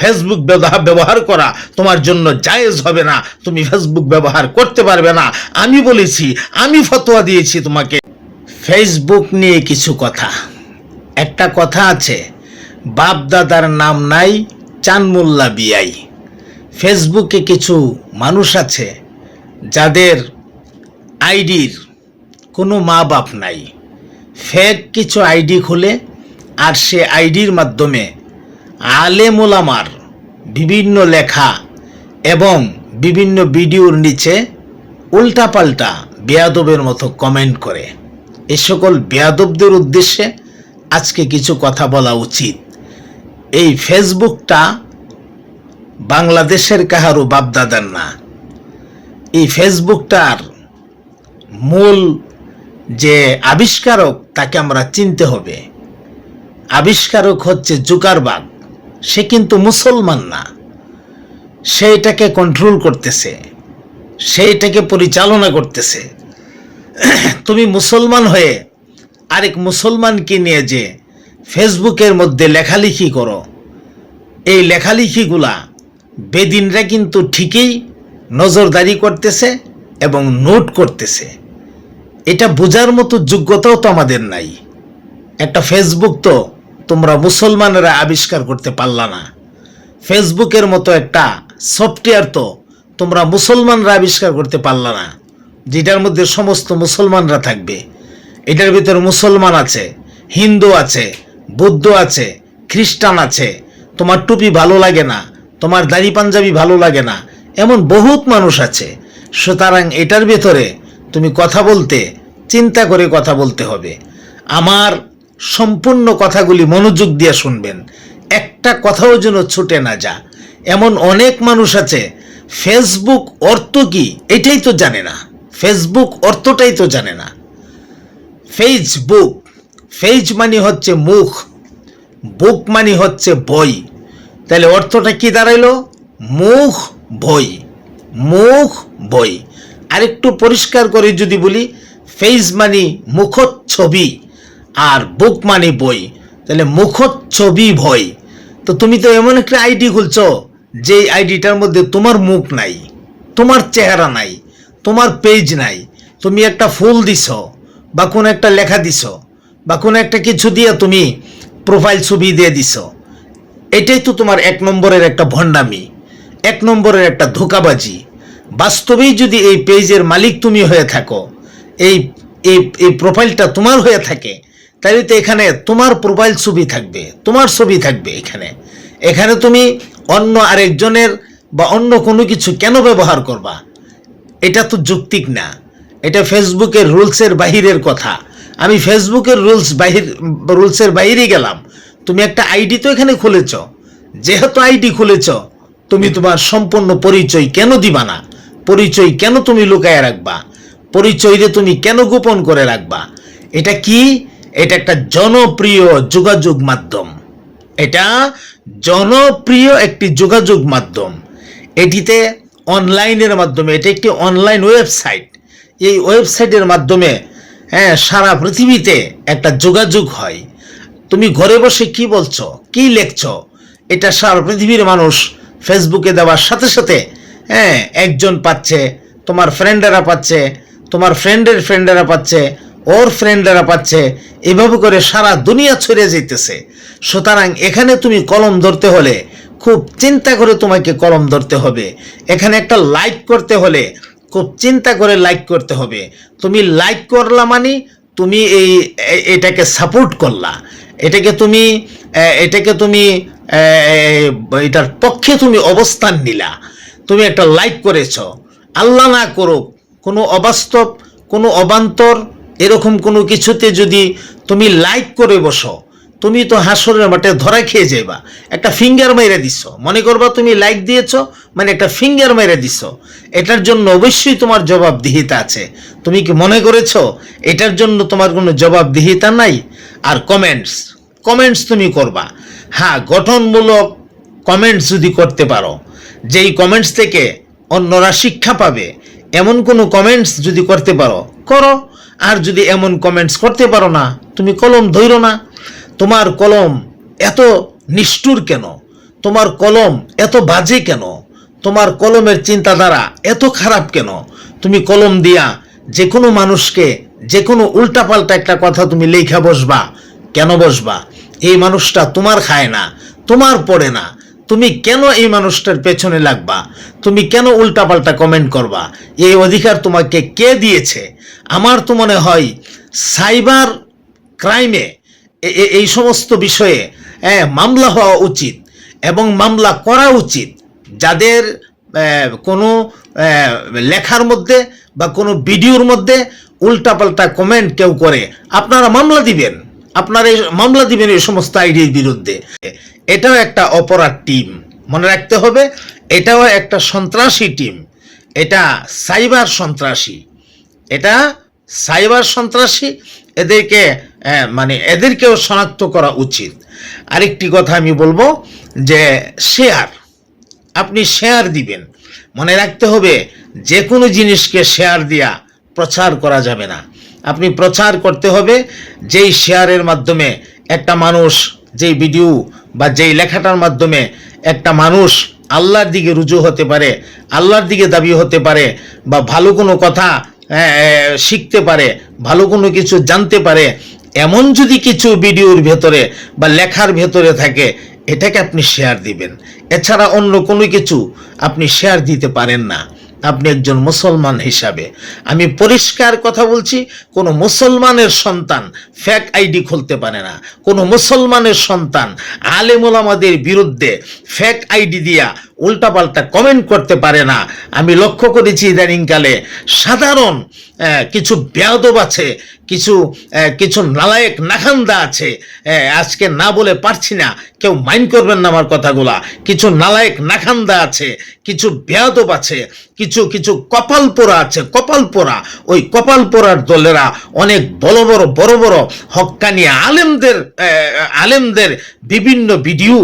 Facebook ব্যবহার করা তোমার জন্য জায়েজ হবে না। তুমি ফেসবুক ব্যবহার করতে পারবে না। আমি বলেছি, আমি ফতোয়া দিয়েছি তোমাকে। ফেসবুক নিয়ে কিছু কথা। একটা কথা আছে বাপ দাদার নাম নাই চানমুল্লা বিয়াই ফেসবুকে কিছু মানুষ আছে, যাদের আইডির কোনো মা বাপ নাই। ফেক কিছু আইডি খুলে আর সে আইডির মাধ্যমে আলেমুলামার বিভিন্ন লেখা এবং বিভিন্ন ভিডিওর নিচে উল্টাপাল্টা বেয়াদবের মতো কমেন্ট করে। এ সকল বেয়াদবদের উদ্দেশ্যে আজকে কিছু কথা বলা উচিত। এই ফেসবুকটা বাংলাদেশের কাহারও বাপদাদার না। এই ফেসবুকটার মূল যে আবিষ্কারক তাকে আমরা চিনতে হবে। আবিষ্কারক হচ্ছে জুকারবাগ সে কিন্তু মুসলমান না। সে এটাকে কন্ট্রোল করতেছে। সে এটাকে পরিচালনা করতেছে। তুমি মুসলমান হয়ে আরেক মুসলমানকে নিয়ে যে ফেসবুকের মধ্যে লেখালেখি করো, এই লেখালেখিগুলা বেদিনরা কিন্তু ঠিকই নজরদারি করতেছে এবং নোট করতেছে। এটা বোঝার মতো যোগ্যতাও তো আমাদের নাই। একটা ফেসবুক তো তোমরা মুসলমানেরা আবিষ্কার করতে পারলা না। ফেসবুকের মতো একটা সফটওয়্যার তো তোমরা মুসলমানরা আবিষ্কার করতে পারলা না। যেটার মধ্যে সমস্ত মুসলমানরা থাকবে। এটার ভিতরে মুসলমান আছে, হিন্দু আছে, বৌদ্ধ আছে, খ্রিস্টান আছে। তোমার টুপি ভালো লাগে না, তোমার দাড়ি পাঞ্জাবি ভালো লাগে না, এমন বহুত মানুষ আছে। সুতরাং এটার ভেতরে তুমি কথা বলতে, চিন্তা করে কথা বলতে হবে। আমার সম্পূর্ণ কথাগুলি মনোযোগ দিয়ে শুনবেন। একটা কথাও যেন ছুটে না যা। এমন অনেক মানুষ আছে, ফেসবুক অর্থ কি এটাই তো জানে না। ফেসবুক অর্থটাই তো জানে না। ফেসবুক, ফেজ মানে হচ্ছে মুখ, বুক মানে হচ্ছে বই। তাহলে অর্থটা কি দাঁড়াইলো? মুখ, বই মুখ, বই। আরেকটু পরিষ্কার করে যদি বলি, ফেজ মানে মুখচ্ছবি। আর বুক মানে বই। তাহলে মুখচ্ছবি বই তো তুমি তো এমন একটা আইডি খুলছো যে আইডিটার মধ্যে তোমার মুখ নাই, তোমার চেহারা নাই, তোমার পেজ নাই। তুমি একটা ফুল দিছ, বা কোনো একটা লেখা দিছ, বা কোনো একটা কিছু দিয়ে তুমি প্রোফাইল ছবি দিয়ে দিছ। এটাই তো তোমার এক নম্বরের একটা ভণ্ডামি, এক নম্বরের একটা ধোকাবাজি। বাস্তবেই যদি এই পেজের মালিক তুমি হয়ে থাকো, এই এই প্রোফাইলটা তোমার হয়ে থাকে তাহলে তো এখানে তোমার প্রোফাইল ছবি থাকবে তোমার ছবি থাকবে এখানে। এখানে তুমি অন্য আরেকজনের বা অন্য কোনো কিছু কেন ব্যবহার করবা? এটা তো যৌক্তিক না। এটা ফেসবুকের রুলসের বাহিরের কথা। আমি ফেসবুকের রুলস বাহির রুলসের বাইরে গেলাম। তুমি একটা আইডি তো এখানে খুলেছ। যেহেতু আইডি খুলেছ তুমি তোমার সম্পূর্ণ পরিচয় কেন দিবা না? পরিচয় কেন তুমি লুকায় রাখবা? পরিচয়রে তুমি কেন গোপন করে রাখবা? এটা কি? এটা একটা জনপ্রিয় যোগাযোগ মাধ্যম। এটা জনপ্রিয় একটি যোগাযোগ মাধ্যম। এটিতে অনলাইনের মাধ্যমে, এটা একটি অনলাইন ওয়েবসাইট। এই ওয়েবসাইটের মাধ্যমে হ্যাঁ সারা পৃথিবীতে একটা যোগাযোগ হয়। তুমি ঘরে বসে কি বলছো, কি লেখছো, এটা সারা পৃথিবীর মানুষ ফেসবুকে দেওয়ার সাথে সাথে হ্যাঁ একজন পাচ্ছে, তোমার ফ্রেন্ডেরা পাচ্ছে, তোমার ফ্রেন্ডের ফ্রেন্ডেরা পাচ্ছে ওর ফ্রেন্ডেরা পাচ্ছে, এভাবে করে সারা দুনিয়া ছড়িয়ে যেতেছে সুতরাং এখানে তুমি কলম ধরতে হলে, খুব চিন্তা করে তোমাকে কলম ধরতে হবে। এখানে একটা লাইক করতে হলে, খুব চিন্তা করে লাইক করতে হবে। তুমি লাইক করলা মানে তুমি এই এটাকে সাপোর্ট করলা। এটাকে তুমি এটাকে তুমি এটার পক্ষে তুমি অবস্থান নিলা। তুমি একটা লাইক করেছ। আল্লাহ না করুক, কোনো অবাস্তব, কোনো অবান্তর এরকম কোনো কিছুতে যদি তুমি লাইক করে বসো, তুমি তো হাসরের মাঠে ধরা খেয়ে যাইবা। একটা ফিঙ্গার মেরে দিছ। মনে করবা তুমি লাইক দিয়েছ মানে একটা ফিঙ্গার মেরে দিছ। এটার জন্য অবশ্যই তোমার জবাবদিহিতা আছে। তুমি কি মনে করেছ এটার জন্য তোমার কোনো জবাবদিহিতা নাই? আর কমেন্টস কমেন্টস তুমি করবা। হ্যাঁ গঠনমূলক কমেন্টস যদি করতে পারো, যেই কমেন্টস থেকে অন্যরা শিক্ষা পাবে, এমন কোনো কমেন্টস যদি করতে পারো, করো। আর যদি এমন কমেন্টস করতে পারো না, তুমি কলম ধৈরো না। তোমার কলম এত নিষ্ঠুর কেন? তোমার কলম এত বাজে কেন? তোমার কলমের চিন্তাধারা এত খারাপ কেন? তুমি কলম দিয়া যে কোনো মানুষকে যে কোনো উল্টাপাল্টা একটা কথা তুমি লেখা বসবা। কেন বসবা? এই মানুষটা তোমার খায় না, তোমার পড়ে না। তুমি কেন এই মানুষটার পেছনে লাগবা? তুমি কেন উল্টাপাল্টা কমেন্ট করবা? এই অধিকার তোমাকে কে দিয়েছে? আমার তো মনে হয় সাইবার ক্রাইমে এই সমস্ত বিষয়ে হ্যাঁ, মামলা হওয়া উচিত এবং মামলা করা উচিত। যাদের কোনো লেখার মধ্যে বা কোনো ভিডিওর মধ্যে উল্টাপাল্টা কমেন্ট কেউ করে আপনারা মামলা দিবেন। আপনারা মামলা দিবেন এই সমস্ত আইডির বিরুদ্ধে। এটাও একটা অপরাধ টিম। মনে রাখতে হবে, এটাও একটা সন্ত্রাসী টিম। এটা সাইবার সন্ত্রাসী। এটা সাইবার সন্ত্রাসী, এদেরকে মানে এদেরকেও শনাক্ত করা উচিত। আরেকটি কথা আমি বলব যে, শেয়ার। আপনি শেয়ার দিবেন। মনে রাখতে হবে, যে কোনো জিনিসকে শেয়ার দিয়া প্রচার করা যাবে না। আপনি প্রচার করতে হবে, যেই শেয়ারের মাধ্যমে একটা মানুষ, যেই ভিডিও বা যেই লেখাটার মাধ্যমে একটা মানুষ আল্লাহর দিকে রুজু হতে পারে, আল্লাহর দিকে দাবি হতে পারে, বা ভালো কোনো কথা শিখতে পারে, ভালো কোনো কিছু জানতে পারে, এমন যদি কিছু ভিডিওর ভেতরে বা লেখার ভেতরে থাকে, এটাকে আপনি শেয়ার দিবেন। এছাড়া অন্য কোনো কিছু আপনি শেয়ার দিতে পারেন না। আপনি একজন মুসলমান হিসাবে। আমি পরিষ্কার কথা বলছি, কোনো মুসলমানের সন্তান ফ্যাক আইডি খুলতে পারে না। কোনো মুসলমানের সন্তান আলেমুল আমাদের বিরুদ্ধে ফ্যাক আইডি দিয়া উল্টাপাল্টা কমেন্ট করতে পারে না। আমি লক্ষ্য করেছি ইদানিংকালে সাধারণ কিছু বেয়াদব আছে, কিছু কিছু নালায়েক নাখান্দা আছে। আজকে না বলে পারছি না, কেউ মাইন্ড করবেন না আমার কথাগুলা। কিছু নালায়েক নাখান্দা আছে, কিছু বেয়াদব আছে, কিছু কিছু কপাল পোড়া আছে, কপাল পোড়া। ওই কপাল পোড়ার দলেরা অনেক বড় বড় বড় বড় হক্কানি আলেমদের আলেমদের বিভিন্ন ভিডিও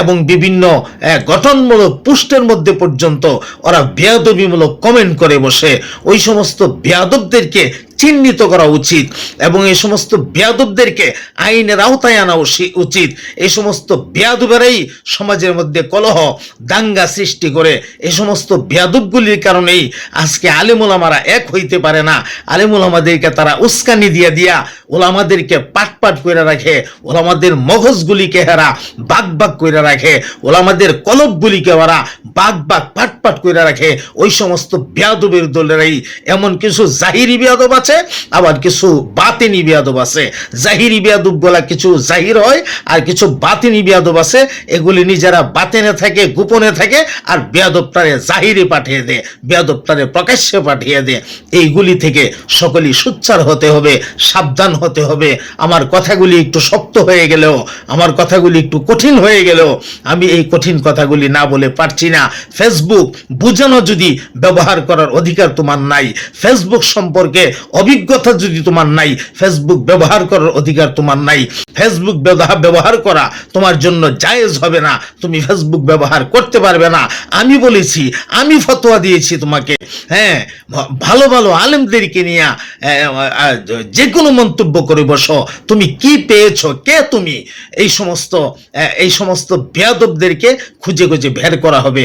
এবং বিভিন্ন গঠনমূলক পোস্টের মধ্যে পর্যন্ত ওরা বেয়াদবিমূলক কমেন্ট করে বসে। ওই সমস্ত বেয়াদবদেরকে চিহ্নিত করা উচিত এবং এই সমস্ত বেয়াদবদেরকে আইনের আওতায় আনা উচি- উচিত। এই সমস্ত বেয়াদবেরাই সমাজের মধ্যে কলহ, দাঙ্গা সৃষ্টি করে এই সমস্ত বেয়াদবগুলির কারণেই আজকে আলেমুলামারা এক হইতে পারে না। আলেমুলামাদেরকে তারা উস্কানি দিয়া দিয়া ওলামাদেরকে পাট পাট করে রাখে, ওলামাদের মগজগুলিকে হেরা বাগ বাগ করে রাখে, ওলামাদের কলবগুলিকে ওরা বাগ বাগ পাট পাট করে রাখে। ওই সমস্ত বেয়াদবের দলেরাই এমন কিছু জাহিরি বেয়াদব আছে, আবার কিছু বাতিনি বেয়াদব আছে। জাহিরি বেয়াদব বলা কিছু জাহির হয়, আর কিছু বাতিনি বেয়াদব আছে, এগুলি নিজেরা বাতেনে থাকে, গোপনে থাকে, আর বেয়াদবটারে জাহিরি পাঠিয়ে দেয় বেয়াদবটারে প্রকাশ্যে পাঠিয়ে দেয় এইগুলি থেকে সকলেই সুচ্চার হতে হবে, সাবধান হতে হবে। আমার কথাগুলি একটু শক্ত হয়ে গেলেও, আমার কথাগুলি একটু কঠিন হয়ে গেলেও, আমি এই কঠিন কথাগুলি না বলে পারছি না। ফেসবুক বুঝানো যদি ব্যবহার করার অধিকার তোমার নাই ফেসবুক সম্পর্কে অভিজ্ঞতা যদি তোমার নাই ফেসবুক ব্যবহার করার অধিকার তোমার নাই ফেসবুক ব্যবহার করা তোমার জন্য জায়েজ হবে না, তুমি ফেসবুক ব্যবহার করতে পারবে না। আমি বলেছি, আমি ফতোয়া দিয়েছি তোমাকে হ্যাঁ ভালো ভালো আলেমদেরকে নিয়ে যে কোনো মন্তব্য করে বসো, তুমি কি পেয়েছ, কে তুমি? এই সমস্ত এই সমস্ত বেয়াদবদেরকে খুঁজে খুঁজে বের করা হবে।